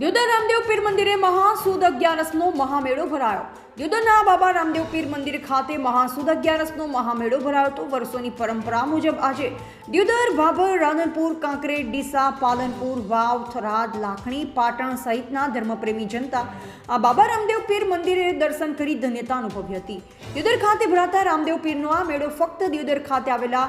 દ્યોદર રામદેવ પીર મંદિરે મહાસુદ અગિયારસનો મહામેળો ભરાયો. દ્યોદરના બાબા રામદેવ પીર મંદિર ખાતે મહાસુદ અગિયારસનો મહામેળો ભરાયો હતો. વર્ષોની પરંપરા મુજબ આજે દ્યોદર, ભાભર, રાધનપુર, કાંકરેજ, ડીસા, પાલનપુર, વાવ, થરાદ, લાખણી, પાટણ સહિતના ધર્મપ્રેમી જનતા આ બાબા રામદેવ પીર મંદિરે દર્શન કરી ધન્યતા અનુભવી હતી. દ્યોદર ખાતે ભરાતા રામદેવ પીરનો આ મેળો ફક્ત દ્યોદર ખાતે આવેલા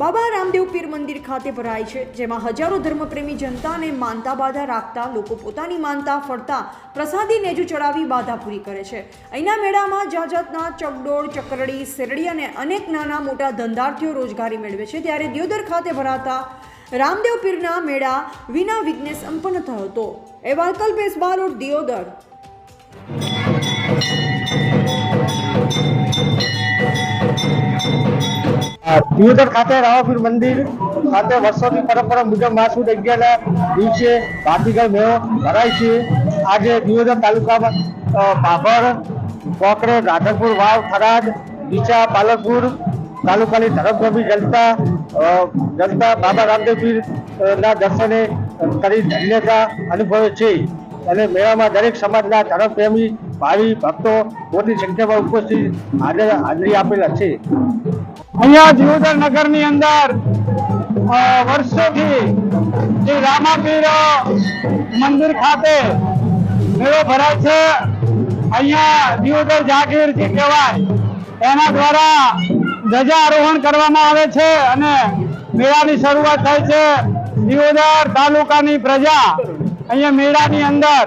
બાબા રામદેવ પીર મંદિર ખાતે ભરાય છે, જેમાં હજારો ધર્મપ્રેમી જનતાને માનતા બાધા રાખતા, લોકો પોતાની માનતા ફરતા, પ્રસાદી નેજુ ચડાવી બાધા પૂરી કરે છે. અહીંના મેળામાં જાત જાતના ચકડોળ, ચકરડી, શેરડી અને અનેક નાના મોટા ધંધાર્થીઓ રોજગારી મેળવે છે. ત્યારે દિયોદર ખાતે ભરાતા રામદેવ પીરના મેળા વિના વિઘ્ને સંપન્ન થયો હતો. અહેવાલ, કલ્પેશ બારોટ દિયોદર. દિયોદર ખાતે રાવાપીર મંદિર ખાતે વર્ષોની પરંપરા મુજબ માસુદ અગિયારના દિવસે ભાતીગળ મેળો ભરાય છે. આજે દિયોદર તાલુકામાં બાબર બાભર, કોકરે, રાધનપુર, વાવ, થરાદ, બીચા, પાલનપુર તાલુકાની ધરમભૂમિ જનતા જનતા બાબા રામદેવપીર ના દર્શને કરી ધન્યતા અનુભવે છે. અને મેળામાં દરેક સમાજના ધર્મપ્રેમી, ભાવિ, ભક્તો મોટી સંખ્યામાં ઉપસ્થિત હાજર, હાજરી આપેલા છે. અહીંયા દિયોદર નગરની અંદર વર્ષોથી શ્રી રામાપીર મંદિર ખાતે મેળો ભરાય છે. અહીંયા દિયોદર જાગીર જે કહેવાય, એના દ્વારા ધ્વજારોહણ કરવામાં આવે છે અને મેળાની શરૂઆત થાય છે. દિયોદર તાલુકાની પ્રજા અહીંયા મેળાની અંદર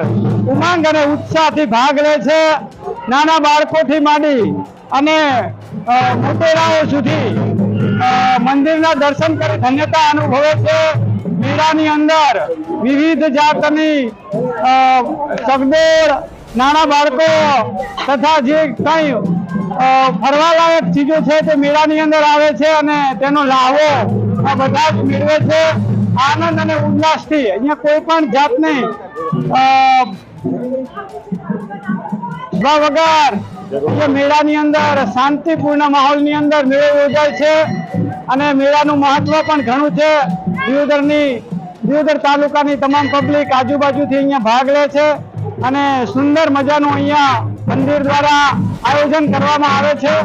ઉમંગ અને ઉત્સાહથી ભાગ લે છે. નાના બાળકોથી માંડી અને મોટેરાઓ સુધી. મંદિરના દર્શન કરી ધન્યતા અનુભવે છે. મેળાની અંદર વિવિધ જાતની સગડોળ નાના બાળકો તથા જે કંઈ ફરવાલાયક ચીજો છે તે મેળાની અંદર આવે છે અને તેનો લાભો આ બધા જ મેળવે છે. આનંદ અને ઉલ્લાસથી. અહીંયા કોઈ પણ જાતની વગર મેળાની અંદર શાંતિપૂર્ણ માહોલની અંદર મેળો યોજાય છે અને મેળાનું મહત્વ પણ ઘણું છે. દિયોદરની, દિયોદર તાલુકાની તમામ પબ્લિક આજુબાજુથી અહીંયા ભાગ લે છે અને સુંદર મજાનું અહીંયા મંદિર દ્વારા આયોજન કરવામાં આવે છે.